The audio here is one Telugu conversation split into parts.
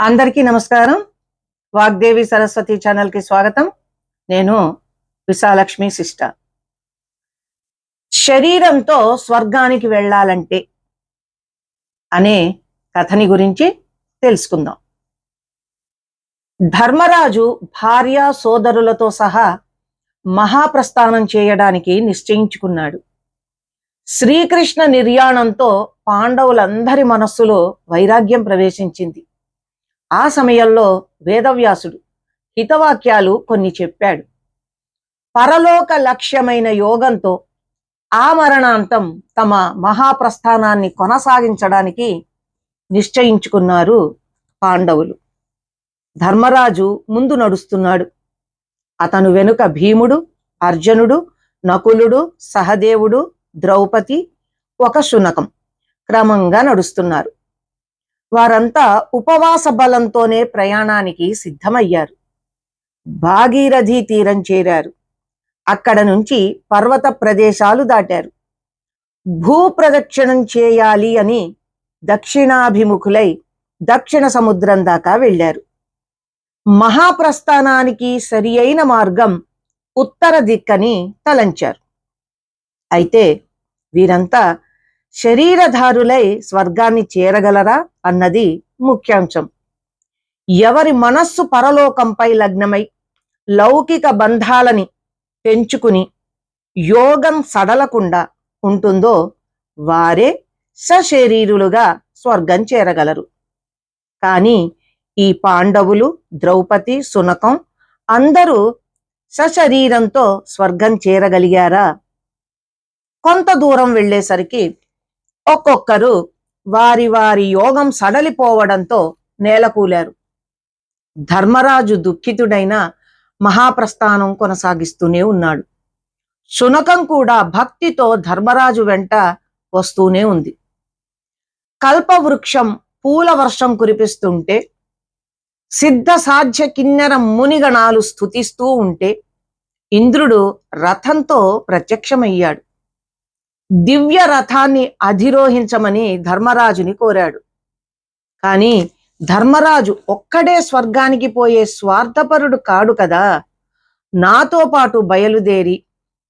అందరికీ నమస్కారం. వాగ్దేవి సరస్వతి ఛానల్కి స్వాగతం. నేను విశాలక్ష్మి సిస్టర్. శరీరంతో స్వర్గానికి వెళ్ళాలంటే అనే కథని గురించి తెలుసుకుందాం. ధర్మరాజు భార్య సోదరులతో సహా మహాప్రస్థానం చేయడానికి నిశ్చయించుకున్నాడు. శ్రీకృష్ణ నిర్యాణంతో పాండవులందరి మనస్సులో వైరాగ్యం ప్రవేశించింది. ఆ సమయంలో వేదవ్యాసుడు హితవాక్యాలు కొన్ని చెప్పాడు. పరలోక లక్ష్యమైన యోగంతో ఆ మరణాంతం తమ మహాప్రస్థానాన్ని కొనసాగించడానికి నిశ్చయించుకున్నారు పాండవులు. ధర్మరాజు ముందు నడుస్తున్నాడు. అతను వెనుక భీముడు అర్జునుడు నకులుడు సహదేవుడు ద్రౌపది ఒక శునకం. క్రమంగా నడుస్తున్నారు. వారంతా ఉపవాస బలంతోనే ప్రయాణానికి సిద్ధమయ్యారు. భాగీరథి తీరం చేరారు. అక్కడ నుంచి పర్వత ప్రదేశాలు దాటారు. భూ ప్రదక్షిణం చేయాలి అని దక్షిణాభిముఖులై దక్షిణ సముద్రం దాకా వెళ్ళారు. మహాప్రస్థానానికి సరి అయిన మార్గం ఉత్తర దిక్కని తలంచారు. అయితే వీరంతా శరీరధారులై స్వర్గాన్ని చేరగలరా అన్నది ముఖ్యాంశం. ఎవరి మనస్సు పరలోకంపై లగ్నమై లౌకిక బంధాలని పెంచుకుని యోగం సడలకుండా ఉంటుందో వారే సశరీరులుగా స్వర్గం చేరగలరు. కానీ ఈ పాండవులు ద్రౌపది సునకం అందరూ సశరీరంతో స్వర్గం చేరగలిగారా? కొంత దూరం వెళ్ళేసరికి ఒక్కొక్కరు వారి వారి యోగం సడలిపోవడంతో నేలకూలారు. ధర్మరాజు దుఃఖితుడైన మహాప్రస్థానం కొనసాగిస్తూనే ఉన్నాడు. శునకం కూడా భక్తితో ధర్మరాజు వెంట వస్తూనే ఉంది. కల్పవృక్షం పూల వర్షం కురిపిస్తుంటే సిద్ధ సాధ్య కిన్నెర మునిగణాలు స్థుతిస్తూ ఉంటే ఇంద్రుడు రథంతో ప్రత్యక్షమయ్యాడు. దివ్య రథాన్ని అధిరోహించమని ధర్మరాజుని కోరాడు. కానీ ధర్మరాజు ఒక్కడే స్వర్గానికి పోయే స్వార్థపరుడు కాడు కదా. నాతో పాటు బయలుదేరి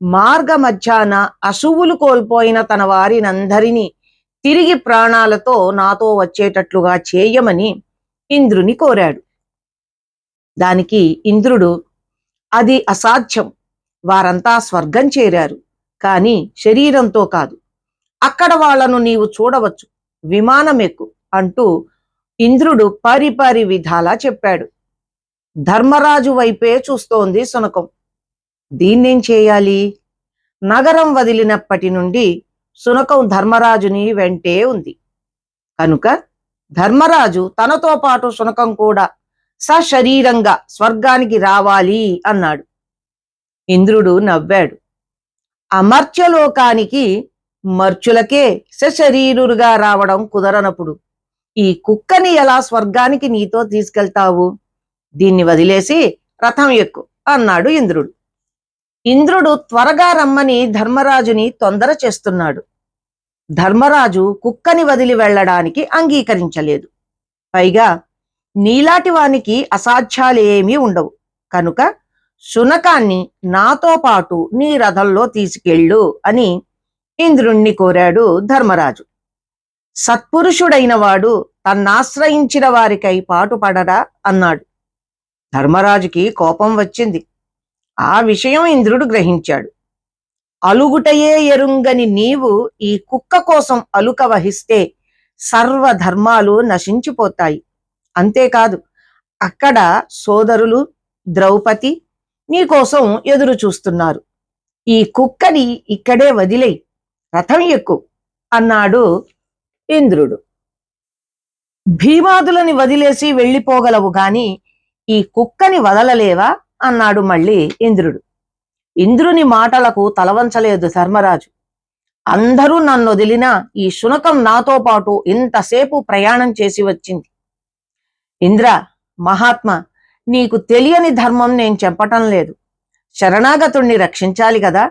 మార్గ మధ్యాన అశువులు కోల్పోయిన తన వారినందరినీ తిరిగి ప్రాణాలతో నాతో వచ్చేటట్లుగా చేయమని ఇంద్రుని కోరాడు. దానికి ఇంద్రుడు అది అసాధ్యం వారంతా స్వర్గం చేరారు. కానీ శరీరంతో కాదు. అక్కడ వాళ్ళను నీవు చూడవచ్చు. విమానం ఎక్కు అంటూ ఇంద్రుడు పారిపారి విధాలా చెప్పాడు. ధర్మరాజు వైపే చూస్తోంది సునకం దీన్నేం చేయాలి? నగరం వదిలినప్పటి నుండి సునకం ధర్మరాజుని వెంటే ఉంది. కనుక ధర్మరాజు తనతో పాటు సునకం కూడా సశరీరంగా స్వర్గానికి రావాలి అన్నాడు. ఇంద్రుడు నవ్వాడు. అమర్త్యలోకానికి మర్చులకే సశరీరుగా రావడం కుదరనప్పుడు ఈ కుక్కని ఎలా స్వర్గానికి నీతో తీసుకెళ్తావు? దీన్ని వదిలేసి రథం ఎక్కు అన్నాడు ఇంద్రుడు. ఇంద్రుడు త్వరగా రమ్మని ధర్మరాజుని తొందర చేస్తున్నాడు. ధర్మరాజు కుక్కని వదిలి వెళ్ళడానికి అంగీకరించలేదు. పైగా నీలాటి వానికి అసాధ్యాలేమీ ఉండవు. కనుక శునకాన్ని నాతో పాటు నీ రథంలో తీసుకెళ్ళు అని ఇంద్రుణ్ణి కోరాడు ధర్మరాజు. సత్పురుషుడైన వాడు తన్నాశ్రయించిన వారికై పాటుపడరా అన్నాడు. ధర్మరాజుకి కోపం వచ్చింది. ఆ విషయం ఇంద్రుడు గ్రహించాడు. అలుగుటయే ఎరుంగని నీవు ఈ కుక్క కోసం అలుక వహిస్తే సర్వధర్మాలు నశించిపోతాయి. అంతేకాదు అక్కడ సోదరులు ద్రౌపది నీకోసం ఎదురు చూస్తున్నారు. ఈ కుక్కని ఇక్కడే వదిలేయి. రథం ఎక్కు అన్నాడు ఇంద్రుడు. భీమాదులని వదిలేసి వెళ్ళిపోగలవు గాని ఈ కుక్కని వదలలేవా అన్నాడు మళ్ళీ ఇంద్రుడు. ఇంద్రుని మాటలకు తలవంచలేదు ధర్మరాజు. అందరూ నన్ను వదిలినా ఈ శునకం నాతో పాటు ఇంతసేపు ప్రయాణం చేసి వచ్చింది. ఇంద్ర మహాత్మ నీకు తెలియని ధర్మం నేను చెప్పటం లేదు. శరణాగతుణ్ణి రక్షించాలి కదా.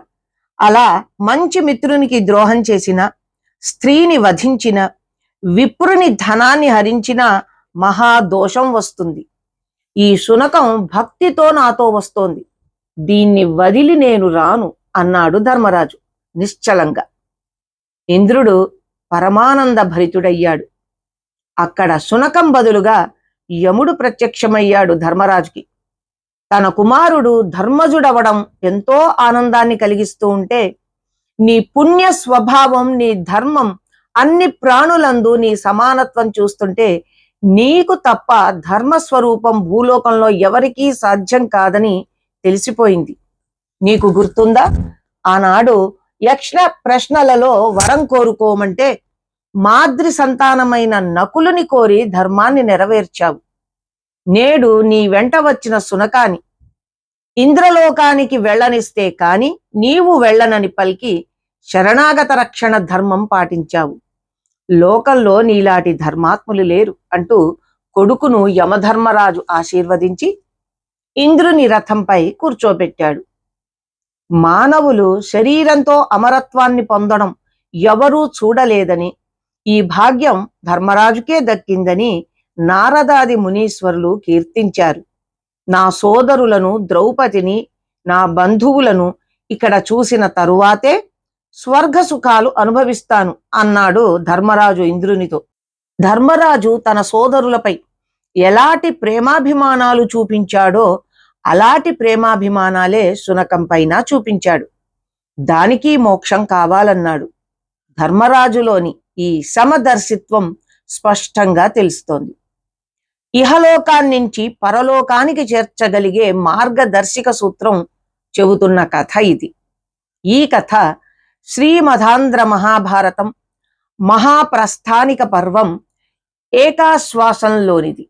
అలా మంచి మిత్రునికి ద్రోహం చేసిన స్త్రీని వధించిన విప్రుని ధనాన్ని హరించిన మహాదోషం వస్తుంది. ఈ శునకం భక్తితో నాతో వస్తోంది. దీన్ని వదిలి నేను రాను అన్నాడు ధర్మరాజు నిశ్చలంగా. ఇంద్రుడు పరమానంద భరితుడయ్యాడు అక్కడ శునకం బదులుగా యముడు ప్రత్యక్షమయ్యాడు ధర్మరాజుకి. తన కుమారుడు ధర్మజుడవడం ఎంతో ఆనందాన్ని కలిగిస్తూ ఉంటే నీ పుణ్య స్వభావం నీ ధర్మం అన్ని ప్రాణులందు నీ సమానత్వం చూస్తుంటే నీకు తప్ప ధర్మస్వరూపం భూలోకంలో ఎవరికీ సాధ్యం కాదని తెలిసిపోయింది. నీకు గుర్తుందా? ఆనాడు యక్ష ప్రశ్నలలో వరం కోరుకోమంటే మాద్రి సంతానమైన నకులుని కోరి ధర్మాన్ని నెరవేర్చావు. నేడు నీ వెంట వచ్చిన సునకాని ఇంద్రలోకానికి వెళ్ళనిస్తే కాని నీవు వెళ్ళనని పలికి శరణాగత రక్షణ ధర్మం పాటించావు. లోకంలో నీలాంటి ధర్మాత్ములు లేరు అంటూ కొడుకును యమధర్మరాజు ఆశీర్వదించి ఇంద్రుని రథంపై కూర్చోబెట్టాడు. మానవులు శరీరంతో అమరత్వాన్ని పొందడం ఎవరూ చూడలేదని ఈ భాగ్యం ధర్మరాజుకే దక్కిందని నారదాది మునీశ్వరులు కీర్తించారు. నా సోదరులను ద్రౌపదిని నా బంధువులను ఇక్కడ చూసిన తరువాతే స్వర్గ సుఖాలు అనుభవిస్తాను అన్నాడు ధర్మరాజు ఇంద్రునితో. ధర్మరాజు తన సోదరులపై ఎలాంటి ప్రేమాభిమానాలు చూపించాడో అలాంటి ప్రేమాభిమానాలే శునకం పైన చూపించాడు. దానికి మోక్షం కావాలన్నాడు. ధర్మరాజులోని ఈ సమదర్శిత్వం స్పష్టంగా తెలుస్తోంది. ఇహలోకాన్నించి పరలోకానికి చేర్చగలిగే మార్గదర్శిక సూత్రం చెబుతున్న కథ ఇది. ఈ కథ శ్రీమధాంధ్ర మహాభారతం మహాప్రస్థానిక పర్వం ఏకాశ్వాసంలోనిది.